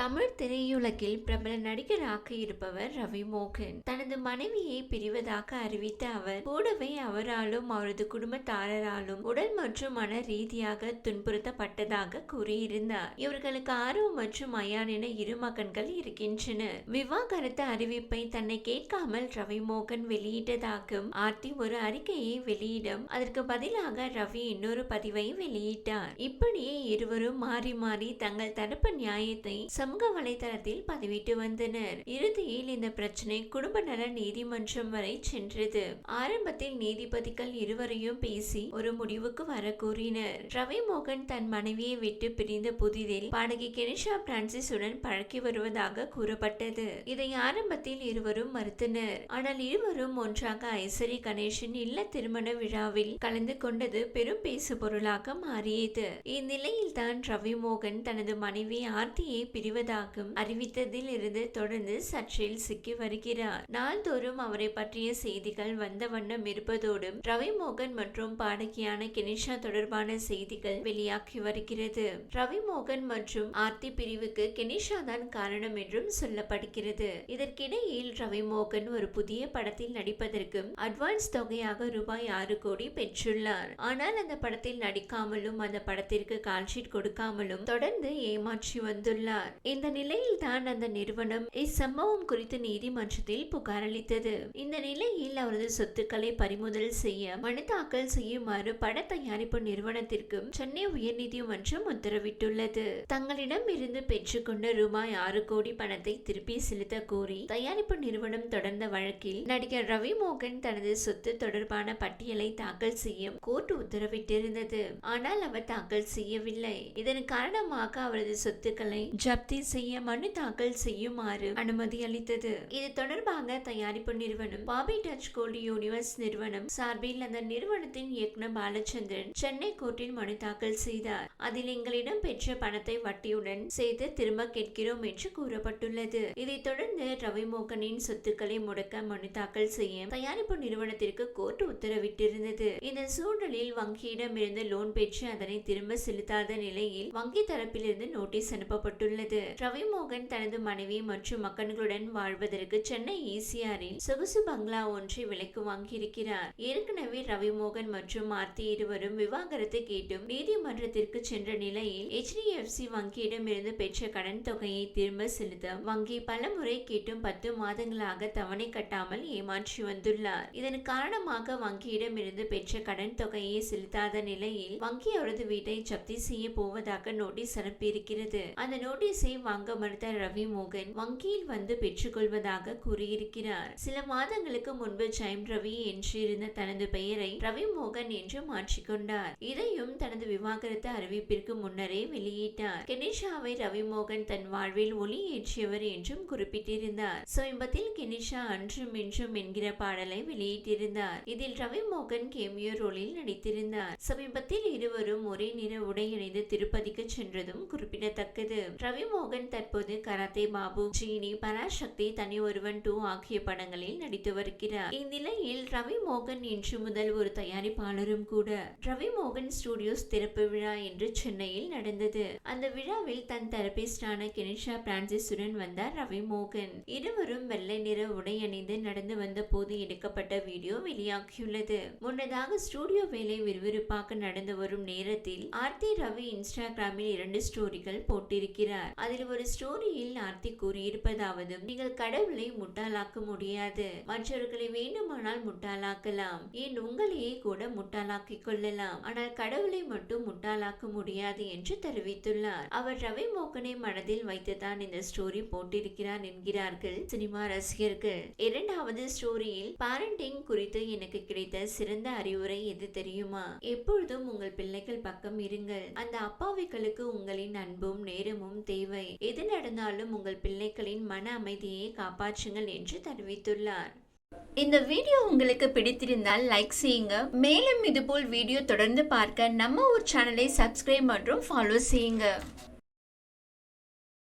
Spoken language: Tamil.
தமிழ் திரையுலகில் பிரபல நடிகராக இருப்பவர் ரவி மோகன் தனது மனைவியை பிரிவதாக அறிவித்த அவர் கூடவே அவராலும் அவரது குடும்பத்தாரராலும் உடல் மற்றும் மன ரீதியாக துன்புறுத்தப்பட்டதாக கூறியிருந்தார். இவர்களுக்கு ஆர்வம் மற்றும் அயான் என இரு மகன்கள் இருக்கின்றனர். விவாகரத்து அறிவிப்பை தன்னை கேட்காமல் ரவி மோகன் வெளியிட்டதாகவும் ஆர்த்தி ஒரு அறிக்கையை வெளியிடும். அதற்கு பதிலாக ரவி இன்னொரு பதிவை வெளியிட்டார். இப்படியே இருவரும் மாறி மாறி தங்கள் தரப்பு நியாயத்தை சமூக வலைதளத்தில் பதிவிட்டு வந்தனர். இறுதியில் இந்த பிரச்சனை குடும்ப நல நீதிமன்றம் வரை சென்றது. ஆரம்பத்தில் நீதிபதிகள் இருவரையும் பேசி ஒரு முடிவுக்கு வர கூறினர் ரவி மோகன் தன் மனைவியை விட்டு பிரிந்த புதிதில் பாடகி கெனிஷா பிரான்சிஸுடன் பழக்கி வருவதாக கூறப்பட்டது. இதை ஆரம்பத்தில் இருவரும் மறுத்தனர். ஆனால் இருவரும் ஒன்றாக ஐஸ்வரி கணேஷின் இல்ல திருமண விழாவில் கலந்து கொண்டது பெரும் பேசு பொருளாக மாறியது. இந்நிலையில் தான் ரவி மோகன் தனது மனைவி ஆர்த்தியை பிரிவ பிரிவதாகவும் அறிவித்ததில் இருந்து தொடர்ந்து சர்ச்சையில் சிக்கி வருகிறார். நாள்தோறும் அவரை பற்றிய செய்திகள் வந்த வண்ணம் இருப்பதோடும் ரவி மோகன் மற்றும் பாடகியான கெனிஷா தொடர்பான செய்திகள் வெளியாகி வருகிறது. ரவி மோகன் மற்றும் ஆர்த்தி பிரிவுக்கு கெனிஷா தான் காரணம் என்றும் சொல்லப்படுகிறது. இதற்கிடையில் ரவி மோகன் ஒரு புதிய படத்தில் நடிப்பதற்கும் அட்வான்ஸ் தொகையாக ரூபாய் ஆறு கோடி பெற்றுள்ளார். ஆனால் அந்த படத்தில் நடிக்காமலும் அந்த படத்திற்கு கால்ஷீட் கொடுக்காமலும் தொடர்ந்து ஏமாற்றி வந்துள்ளார். இந்த நிலையில் தான் அந்த நிறுவனம் இச்சம்பவம் குறித்து நீதிமன்றத்தில் புகார் அளித்தது. இந்த நிலையில் அவரது சொத்துக்களை பறிமுதல் செய்ய மனு தாக்கல் செய்யுமாறு பட தயாரிப்பு நிறுவனத்திற்கும் சென்னை உயர்நீதிமன்றம் உத்தரவிட்டுள்ளது. தங்களிடம் இருந்து பெற்றுக்கொண்ட ரூபாய் ஆறு கோடி பணத்தை திருப்பி செலுத்த கோரி தயாரிப்பு நிறுவனம் தொடர்ந்த வழக்கில் நடிகர் ரவி மோகன் தனது சொத்து தொடர்பான பட்டியலை தாக்கல் செய்ய கோர்ட் உத்தரவிட்டிருந்தது. ஆனால் அவர் தாக்கல் செய்யவில்லை. இதன் காரணமாக அவரது சொத்துக்களை ஜப்தி செய்ய மனு தாக்கல் செய்யுமாறு அனுமதி அளித்தது. இது தொடர்பாக தயாரிப்பு நிறுவனம் பாபி டச் கோல்டு யூனிவர்ஸ் நிறுவனம் சார்பில் அந்த நிறுவனத்தின் இயக்குனர் பாலச்சந்திரன் சென்னை கோர்ட்டில் மனு தாக்கல் செய்தார். அதில் எங்களிடம் பெற்ற பணத்தை வட்டியுடன் சேர்த்து திரும்ப கேட்கிறோம் என்று கூறப்பட்டுள்ளது. இதைத் தொடர்ந்து ரவி மோகனின் சொத்துக்களை முடக்க மனு தாக்கல் செய்ய தயாரிப்பு நிறுவனத்திற்கு கோர்ட் உத்தரவிட்டிருந்தது. இந்த சூழலில் வங்கியிடமிருந்து லோன் பெற்று அதனை திரும்ப செலுத்தாத நிலையில் வங்கி தரப்பிலிருந்து நோட்டீஸ் அனுப்பப்பட்டுள்ளது. ரவி மோகன் தனது மனைவி மற்றும் மகன்களுடன் வாழ்வதற்கு சென்னை ஈசிஆரில் சொகுசு பங்களா ஒன்றை விலைக்கு வாங்கியிருக்கிறார். ஏற்கனவே ரவி மோகன் மற்றும் ஆர்த்தி இருவரும் விவாகரத்து கேட்டும் நீதிமன்றத்திற்கு சென்ற நிலையில் HDFC வங்கியிடமிருந்து பெற்ற கடன் தொகையை திரும்ப செலுத்த வங்கி பலமுறை கேட்டும் பத்து மாதங்களாக தவணை கட்டாமல் ஏமாற்றி வந்துள்ளார். இதன் காரணமாக வங்கியிடமிருந்து பெற்ற கடன் தொகையை செலுத்தாத நிலையில் வங்கி அவரது வீட்டை ஜப்தி செய்ய போவதாக நோட்டீஸ் அனுப்பியிருக்கிறது. அந்த நோட்டீஸை வாங்க மறுத்த ரவி மோகன் வங்கியில் வந்து பெற்றுக்கொள்வதாக கூறியிருக்கிறார். சில மாதங்களுக்கு முன்பு ஜெயம் ரவி என்றிருந்த தனது பெயரை ரவி மோகன் என்று மாற்றிக்கொண்டார். இதையும் தனது விவாகரத்து அறிவிப்பிற்கு முன்னரே வெளியிட்டார். கெனிஷாவை ரவி மோகன் தன் வாழ்வில் ஒளி ஏற்றியவர் என்றும் குறிப்பிட்டிருந்தார். சமீபத்தில் கெனிஷா அன்றும் இன்றும் என்கிற பாடலை வெளியிட்டிருந்தார். இதில் ரவி மோகன் கேமியோ ரோலில் நடித்திருந்தார். சமீபத்தில் இருவரும் ஒரே நிற உடை அணிந்து திருப்பதிக்கு சென்றதும் குறிப்பிடத்தக்கது. ரவி மோகன் தற்போது கராத்தே பாபு ஜீனி பராசக்தி தனி ஒருவன் டூ ஆகிய படங்களில் நடித்து வருகிறார். இந்நிலையில் ரவி மோகன் இன்று முதல் ஒரு தயாரிப்பாளரும் கூட. ரவி மோகன் ஸ்டுடியோஸ் திறப்பு விழா என்று சென்னையில் நடந்தது. அந்த விழாவில் தன் தெரபிஸ்டான கெனிஷா பிரான்சிஸுடன் வந்தார் ரவி மோகன். இருவரும் வெள்ளை நிற உடை அணிந்து நடந்து வந்த போது எடுக்கப்பட்ட வீடியோ வெளியாகியுள்ளது. முன்னதாக ஸ்டுடியோ வேலை விறுவிறுப்பாக நடந்து வரும் நேரத்தில் ஆர்த்தி ரவி இன்ஸ்டாகிராமில் இரண்டு ஸ்டோரிகள் போட்டிருக்கிறார். அதில் ஒரு ஸ்டோரியில் ஆர்த்தி கூறியிருப்பதாவது நீங்கள் கடவுளை முட்டாளாக்க முடியாது. மற்றவர்களை வேண்டுமானால் முட்டாளாக்கலாம். ஏன் உங்களையே கூட முட்டாளாக்கிக் கொள்ளலாம். ஆனால் கடவுளை மட்டும் முட்டாளாக்க முடியாது என்று தெரிவித்துள்ளார். அவர் ரவி மோகனை மனதில் வைத்துதான் இந்த ஸ்டோரி போட்டிருக்கிறார் என்கிறார்கள் சினிமா ரசிகர்கள். இரண்டாவது ஸ்டோரியில் பேரண்டிங் குறித்து எனக்கு கிடைத்த சிறந்த அறிவுரை எது தெரியுமா? எப்பொழுதும் உங்கள் பிள்ளைகள் பக்கம் இருங்கள். அந்த அப்பாவிகளுக்கு உங்களின் அன்பும் நேரமும் தேவை. தேவை எது நடந்தாலும் உங்கள் பிள்ளைகளின் மன அமைதியை காப்பாற்றுங்கள் என்று தெரிவித்துள்ளார். இந்த வீடியோ உங்களுக்கு பிடித்திருந்தால் லைக் செய்யுங்க. மேலும் இதுபோல் வீடியோ தொடர்ந்து பார்க்க நம்ம ஒரு சேனலை சப்ஸ்கிரைப் மற்றும் ஃபாலோ செய்யுங்க.